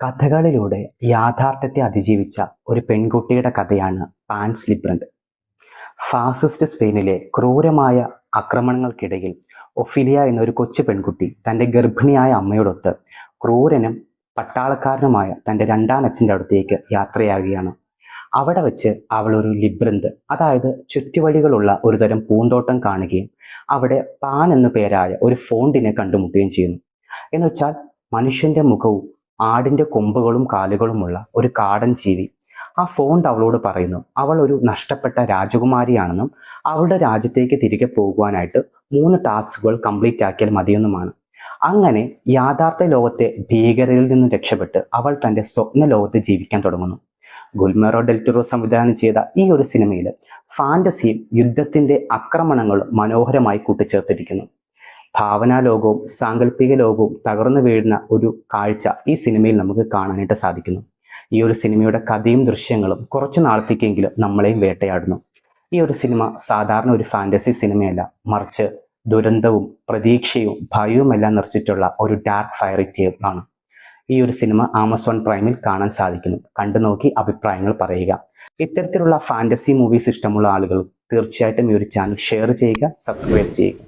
കഥകളിലൂടെ യാഥാർത്ഥ്യത്തെ അതിജീവിച്ച ഒരു പെൺകുട്ടിയുടെ കഥയാണ് പാൻ സ്ലിബ്രന്റ് ഫാസിസ്റ്റ് സ്പെയിനിലെ ക്രൂരമായ ആക്രമണങ്ങൾക്കിടയിൽ ഒഫിലിയ എന്നൊരു കൊച്ചു പെൺകുട്ടി തന്റെ ഗർഭിണിയായ അമ്മയോടൊത്ത് ക്രൂരനും പട്ടാളക്കാരനുമായ തന്റെ രണ്ടാം അച്ഛന്റെ അടുത്തേക്ക് യാത്രയാകുകയാണ് അവിടെ വെച്ച് അവൾ ഒരു ലിബ്രന്ത് അതായത് ചുറ്റുവഴികളുള്ള ഒരുതരം പൂന്തോട്ടം കാണുകയും അവിടെ പാൻ എന്നു പേരായ ഒരു ഫോണ്ടിനെ കണ്ടുമുട്ടുകയും ചെയ്യുന്നു. എന്നുവെച്ചാൽ മനുഷ്യന്റെ മുഖവും ആടിന്റെ കൊമ്പുകളും കാലുകളുമുള്ള ഒരു കാടൻ ജീവി. ആ ഫോണ്ട് അവളോട് പറയുന്നു അവൾ ഒരു നഷ്ടപ്പെട്ട രാജകുമാരിയാണെന്നും അവളുടെ രാജ്യത്തേക്ക് തിരികെ പോകുവാനായിട്ട് മൂന്ന് ടാസ്കുകൾ കംപ്ലീറ്റ് ആക്കിയാൽ മതിയെന്നുമാണ്. അങ്ങനെ യാഥാർത്ഥ ലോകത്തെ ഭീകരരിൽ നിന്ന് രക്ഷപ്പെട്ട് അവൾ തന്റെ സ്വപ്ന ലോകത്ത് ജീവിക്കാൻ തുടങ്ങുന്നു. ഗുൽമെറോ ഡെൽറ്ററോ സംവിധാനം ചെയ്ത ഈ ഒരു സിനിമയിൽ ഫാന്റസിയും യുദ്ധത്തിന്റെ ആക്രമണങ്ങളും മനോഹരമായി കൂട്ടിച്ചേർത്തിരിക്കുന്നു. ഭാവനാ ലോകവും സാങ്കല്പിക ലോകവും തകർന്നു വീഴുന്ന ഒരു കാഴ്ച ഈ സിനിമയിൽ നമുക്ക് കാണാനായിട്ട് സാധിക്കുന്നു. ഈ ഒരു സിനിമയുടെ കഥയും ദൃശ്യങ്ങളും കുറച്ചു നാളത്തേക്കെങ്കിലും നമ്മളെയും വേട്ടയാടുന്നു. ഈ ഒരു സിനിമ സാധാരണ ഒരു ഫാന്റസി സിനിമയല്ല. മറിച്ച് ദുരന്തവും പ്രതീക്ഷയും ഭയവും എല്ലാം നിറച്ചിട്ടുള്ള ഒരു ഡാർക്ക് ഫയറി ടേൽ ആണ്. ഈ ഒരു സിനിമ ആമസോൺ പ്രൈമിൽ കാണാൻ സാധിക്കുന്നു. കണ്ടു നോക്കി അഭിപ്രായങ്ങൾ പറയുക. ഇത്തരത്തിലുള്ള ഫാന്റസി മൂവീസ് ഇഷ്ടമുള്ള ആളുകൾ തീർച്ചയായിട്ടും ഈ ഒരു ചാനൽ ഷെയർ ചെയ്യുക സബ്സ്ക്രൈബ് ചെയ്യുക.